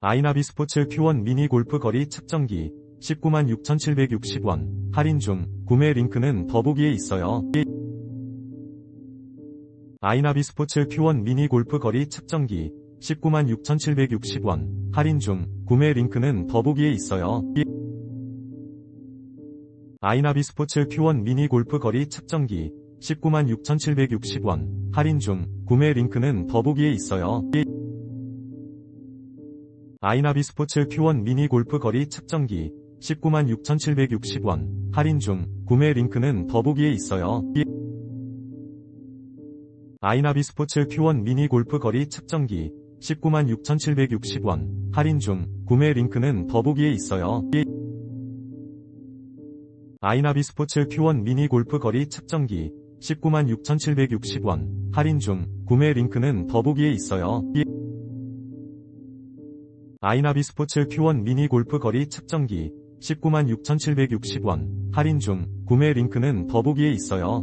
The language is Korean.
아이나비 스포츠 Q1 미니 골프 거리 측정기. 19만 6,760원. 할인 중. 구매 링크는 더보기에 있어요. 아이나비 스포츠 Q1 미니 골프 거리 측정기. 19만 6,760원. 할인 중. 구매 링크는 더보기에 있어요. 아이나비 스포츠 Q1 미니 골프 거리 측정기. 19만 6,760원. 할인 중. 구매 링크는 더보기에 있어요. 아이나비 스포츠 Q1 미니 골프 거리 측정기. 19만 6,760원. 할인 중. 구매 링크는 더보기에 있어요. 아이나비 스포츠 Q1 미니 골프 거리 측정기. 19만 6,760원. 할인 중. 구매 링크는 더보기에 있어요. 아이나비 스포츠 Q1 미니 골프 거리 측정기. 19만 6,760원. 할인 중. 구매 링크는 더보기에 있어요. 아이나비 스포츠 Q1 미니 골프 거리 측정기. 19만 6,760원. 할인 중. 구매 링크는 더보기에 있어요.